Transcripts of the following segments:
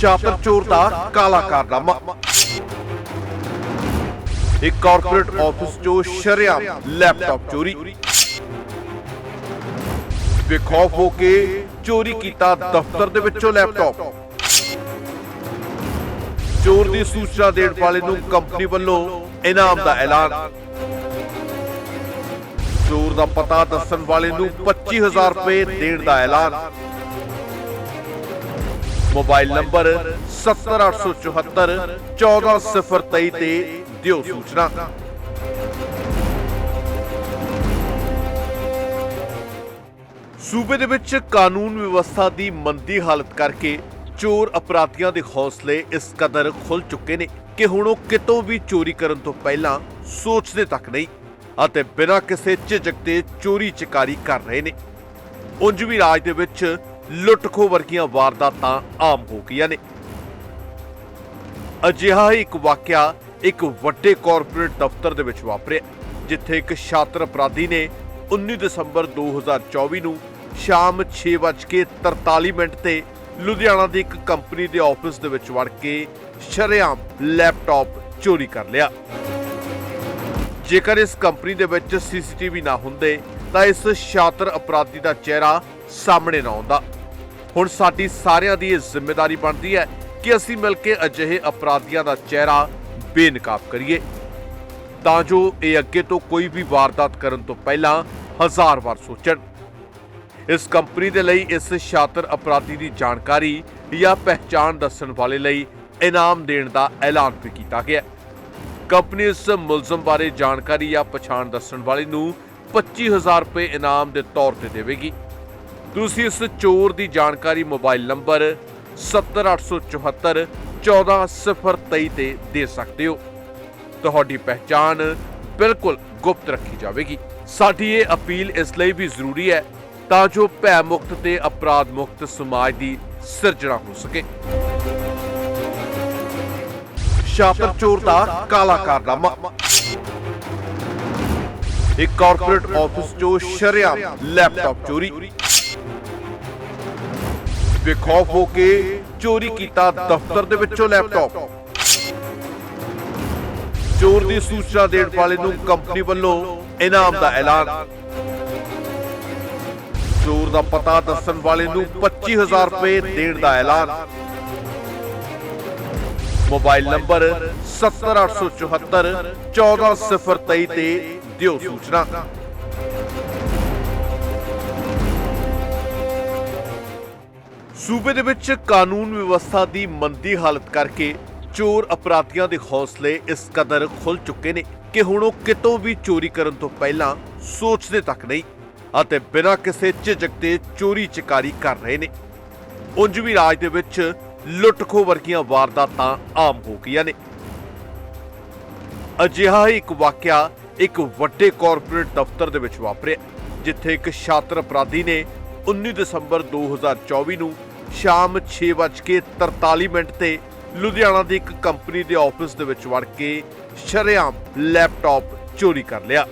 ਸ਼ਾਤਰ ਚੋਰ ਦਾ ਕਾਲਾ ਕਾਰਨਾਮਾ। ਇੱਕ ਕਾਰਪੋਰੇਟ ਆਫਿਸ ਚੋਂ ਸ਼ਰੇਆਮ ਲੈਪਟਾਪ ਚੋਰੀ। ਬੇਖੌਫ ਹੋ ਕੇ ਚੋਰੀ ਕੀਤਾ ਦਫ਼ਤਰ ਦੇ ਵਿੱਚੋਂ ਲੈਪਟਾਪ ਚੋਰ ਦੀ ਸੂਚਨਾ ਦੇਣ ਵਾਲੇ ਨੂੰ ਕੰਪਨੀ ਵੱਲੋਂ ਇਨਾਮ ਦਾ ਐਲਾਨ। ਚੋਰ ਦਾ ਪਤਾ ਦੱਸਣ ਵਾਲੇ ਨੂੰ 25000 ਰੁਪਏ ਦੇਣ ਦਾ ਐਲਾਨ। ਮੋਬਾਈਲ ਨੰਬਰ 70874 14023 ਤੇ ਦਿਓ ਸੂਚਨਾ। ਸੂਬੇ ਦੇ ਵਿੱਚ ਕਾਨੂੰਨ ਵਿਵਸਥਾ ਦੀ ਮੰਦੀ ਹਾਲਤ ਕਰਕੇ ਚੋਰ ਅਪਰਾਧੀਆਂ ਦੇ ਹੌਸਲੇ ਇਸ ਕਦਰ ਖੁੱਲ ਚੁੱਕੇ ਨੇ ਕਿ ਹੁਣ ਉਹ ਕਿਤੋਂ ਵੀ ਚੋਰੀ ਕਰਨ ਤੋਂ ਪਹਿਲਾਂ ਸੋਚਦੇ ਤੱਕ ਨਹੀਂ ਅਤੇ ਬਿਨਾਂ ਕਿਸੇ ਝਿਜਕ ਦੇ ਚੋਰੀ ਚਕਾਰੀ ਕਰ ਰਹੇ ਨੇ। ਉਂਝ ਵੀ ਰਾਜ ਦੇ ਵਿੱਚ ਲੁੱਟ-ਖੋਹ ਵਰਗੀਆਂ ਵਾਰਦਾਤਾਂ ਆਮ ਹੋ ਗਈਆਂ ਨੇ। ਅਜਿਹਾ ਹੀ ਇੱਕ ਵਾਕਿਆ ਇੱਕ ਵੱਡੇ ਕਾਰਪੋਰੇਟ ਦਫ਼ਤਰ ਦੇ ਵਿੱਚ ਵਾਪਰਿਆ, ਜਿੱਥੇ ਇੱਕ ਛਾਤਰ ਅਪਰਾਧੀ ਨੇ 19 ਦਸੰਬਰ 2024 ਨੂੰ ਸ਼ਾਮ 6:43 ਮਿੰਟ ਤੇ ਲੁਧਿਆਣਾ ਦੀ ਇੱਕ ਕੰਪਨੀ ਦੇ ਆਫਿਸ ਦੇ ਵਿੱਚ ਵੜ ਕੇ ਸ਼ਰੇਆਮ ਲੈਪਟਾਪ ਚੋਰੀ ਕਰ ਲਿਆ। ਜੇਕਰ ਇਸ ਕੰਪਨੀ ਦੇ ਵਿੱਚ ਸੀਸੀਟੀਵੀ ਨਾ ਹੁੰਦੇ, ਤਾਂ ਇਸ ਸ਼ਾਤਰ ਅਪਰਾਧੀ ਦਾ ਚਿਹਰਾ ਸਾਹਮਣੇ ਨਾ ਆਉਂਦਾ। ਹੁਣ ਸਾਡੀ ਸਾਰਿਆਂ ਦੀ ਇਹ ਜ਼ਿੰਮੇਵਾਰੀ ਬਣਦੀ ਹੈ ਕਿ ਅਸੀਂ ਮਿਲ ਕੇ ਅਜਿਹੇ ਅਪਰਾਧੀਆਂ ਦਾ ਚਿਹਰਾ ਬੇਨਕਾਬ ਕਰੀਏ। ਤਾਂ ਜੋ ਇਹ ਅੱਗੇ ਤੋਂ ਕੋਈ ਵੀ ਵਾਰਦਾਤ ਕਰਨ ਤੋਂ ਪਹਿਲਾਂ ਹਜ਼ਾਰ ਵਾਰ ਸੋਚਣ। ਇਸ ਕੰਪਨੀ ਦੇ ਲਈ ਇਸ ਸ਼ਾਤਰ ਅਪਰਾਧੀ ਦੀ ਜਾਣਕਾਰੀ ਜਾਂ ਪਹਿਚਾਣ ਦੱਸਣ ਵਾਲੇ ਲਈ ਇਨਾਮ ਦੇਣ ਦਾ ਐਲਾਨ ਵੀ ਕੀਤਾ ਗਿਆ। ਕੰਪਨੀ ਇਸ ਮੁਲਜ਼ਮ ਬਾਰੇ ਜਾਣਕਾਰੀ ਜਾਂ ਪਛਾਣ ਦੱਸਣ ਵਾਲੇ ਨੂੰ 25000 ਰੁਪਏ ਇਨਾਮ ਦੇ ਤੌਰ ਤੇ ਦੇਵੇਗੀ। ਤੁਸੀਂ ਇਸ ਚੋਰ ਦੀ ਜਾਣਕਾਰੀ ਮੋਬਾਈਲ ਨੰਬਰ 70874 14023 ਤੇ ਦੇ ਸਕਦੇ ਹੋ। ਤੁਹਾਡੀ ਪਹਿਚਾਣ ਬਿਲਕੁਲ ਗੁਪਤ ਰੱਖੀ ਜਾਵੇਗੀ। ਸਾਡੀ ਇਹ ਅਪੀਲ ਇਸ ਲਈ ਵੀ ਜ਼ਰੂਰੀ ਹੈ ਤਾਂ ਜੋ ਭੈ ਮੁਕਤ ਤੇ ਅਪਰਾਧ ਮੁਕਤ ਸਮਾਜ ਦੀ ਸਿਰਜਣਾ ਹੋ ਸਕੇ। ਸ਼ਾਤਰ ਚੋਰ ਦਾ ਕਾਲਾ ਕਾਰਨਾਮਾ। ਇੱਕ ਕਾਰਪੋਰੇਟ ਆਫਿਸ ਚੋਂ ਸ਼ਰੇਆਮ ਲੈਪਟਾਪ ਚੋਰੀ। ਬੇਖੌਫ ਹੋ ਕੇ ਚੋਰੀ ਕੀਤਾ ਦਫ਼ਤਰ ਦੇ ਵਿੱਚੋਂ ਲੈਪਟਾਪ ਚੋਰ ਦੀ ਸੂਚਨਾ ਦੇਣ ਵਾਲੇ ਨੂੰ ਕੰਪਨੀ ਵੱਲੋਂ ਇਨਾਮ ਦਾ ਐਲਾਨ। ਚੋਰ ਦਾ ਪਤਾ ਦੱਸਣ ਵਾਲੇ ਨੂੰ 25000 ਰੁਪਏ ਦੇਣ ਦਾ ਐਲਾਨ। ਮੋਬਾਈਲ ਨੰਬਰ 70874 14023 ਤੇ ਦਿਓ ਸੂਚਨਾ। ਸੂਬੇ ਦੇ ਵਿੱਚ ਕਾਨੂੰਨ ਵਿਵਸਥਾ ਦੀ ਮੰਦੀ ਹਾਲਤ ਕਰਕੇ ਚੋਰ ਅਪਰਾਧੀਆਂ ਦੇ ਹੌਸਲੇ ਇਸ ਕਦਰ ਖੁੱਲ ਚੁੱਕੇ ਨੇ ਕਿ ਹੁਣ ਉਹ ਕਿਤੋਂ ਵੀ ਚੋਰੀ ਕਰਨ ਤੋਂ ਪਹਿਲਾਂ ਸੋਚਦੇ ਤੱਕ ਨਹੀਂ ਅਤੇ ਬਿਨਾਂ ਕਿਸੇ ਝਿਜਕ ਦੇ ਚੋਰੀ ਚਕਾਰੀ ਕਰ ਰਹੇ ਨੇ। ਉਂਝ ਵੀ ਰਾਜ ਦੇ ਵਿੱਚ ਲੁੱਟ-ਖੋਹ ਵਰਗੀਆਂ ਵਾਰਦਾਤਾਂ ਆਮ ਹੋ ਗਈਆਂ ਨੇ। ਅਜਿਹਾ ਹੀ ਇੱਕ ਵਾਕਿਆ ਇੱਕ ਵੱਡੇ ਕਾਰਪੋਰੇਟ ਦਫ਼ਤਰ ਦੇ ਵਿੱਚ ਵਾਪਰਿਆ, ਜਿੱਥੇ ਇੱਕ ਛਾਤਰ ਅਪਰਾਧੀ ਨੇ 19 ਦਸੰਬਰ 2024 ਨੂੰ ਸ਼ਾਮ 6:43 ਮਿੰਟ ਤੇ ਲੁਧਿਆਣਾ ਦੀ ਇੱਕ ਕੰਪਨੀ ਦੇ ਆਫਿਸ ਦੇ ਵਿੱਚ ਵੜ ਕੇ ਸ਼ਰੇਆਮ ਲੈਪਟਾਪ ਚੋਰੀ ਕਰ ਲਿਆ।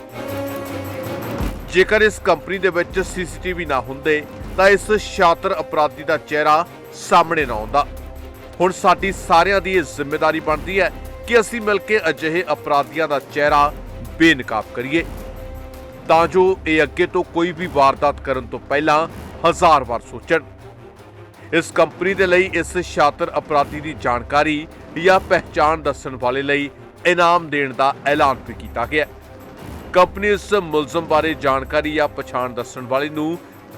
ਜੇਕਰ ਇਸ ਕੰਪਨੀ ਦੇ ਵਿੱਚ ਸੀਸੀਟੀਵੀ ਨਾ ਹੁੰਦੇ, ਤਾਂ ਇਸ ਸ਼ਾਤਰ ਅਪਰਾਧੀ ਦਾ ਚਿਹਰਾ ਸਾਹਮਣੇ ਨਾ ਆਉਂਦਾ। ਹੁਣ ਸਾਡੀ ਸਾਰਿਆਂ ਦੀ ਇਹ ਜ਼ਿੰਮੇਵਾਰੀ ਬਣਦੀ ਹੈ ਕਿ ਅਸੀਂ ਮਿਲ ਕੇ ਅਜਿਹੇ ਅਪਰਾਧੀਆਂ ਦਾ ਚਿਹਰਾ ਬੇਨਕਾਬ ਕਰੀਏ। ਤਾਂ ਜੋ ਇਹ ਅੱਗੇ ਤੋਂ ਕੋਈ ਵੀ ਵਾਰਦਾਤ ਕਰਨ ਤੋਂ ਪਹਿਲਾਂ ਹਜ਼ਾਰ ਵਾਰ ਸੋਚਣ। ਇਸ ਕੰਪਨੀ ਦੇ ਲਈ ਇਸ ਸ਼ਾਤਰ ਅਪਰਾਧੀ ਦੀ ਜਾਣਕਾਰੀ ਜਾਂ ਪਹਿਚਾਣ ਦੱਸਣ ਵਾਲੇ ਲਈ ਇਨਾਮ ਦੇਣ ਦਾ ਐਲਾਨ ਵੀ ਕੀਤਾ ਗਿਆ ਕੰਪਨੀ ਇਸ ਮੁਲਜ਼ਮ ਬਾਰੇ ਜਾਣਕਾਰੀ ਜਾਂ ਪਛਾਣ ਦੱਸਣ ਵਾਲੇ ਨੂੰ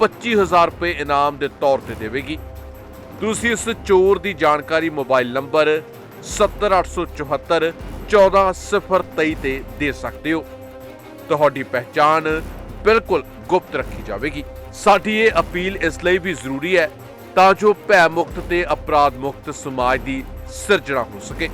25000 ਰੁਪਏ ਇਨਾਮ ਦੇ ਤੌਰ ਤੇ ਦੇਵੇਗੀ। ਤੁਸੀਂ ਇਸ ਚੋਰ ਦੀ ਜਾਣਕਾਰੀ ਮੋਬਾਈਲ ਨੰਬਰ 70874 14023 ਤੇ ਦੇ ਸਕਦੇ ਹੋ। ਤੁਹਾਡੀ ਪਹਿਚਾਣ ਬਿਲਕੁਲ ਗੁਪਤ ਰੱਖੀ ਜਾਵੇਗੀ। ਸਾਡੀ ਇਹ ਅਪੀਲ ਇਸ ਲਈ ਵੀ ਜ਼ਰੂਰੀ ਹੈ ਤਾਂ ਜੋ ਭੈ ਮੁਕਤ ਤੇ ਅਪਰਾਧ ਮੁਕਤ ਸਮਾਜ ਦੀ ਸਿਰਜਣਾ ਹੋ ਸਕੇ।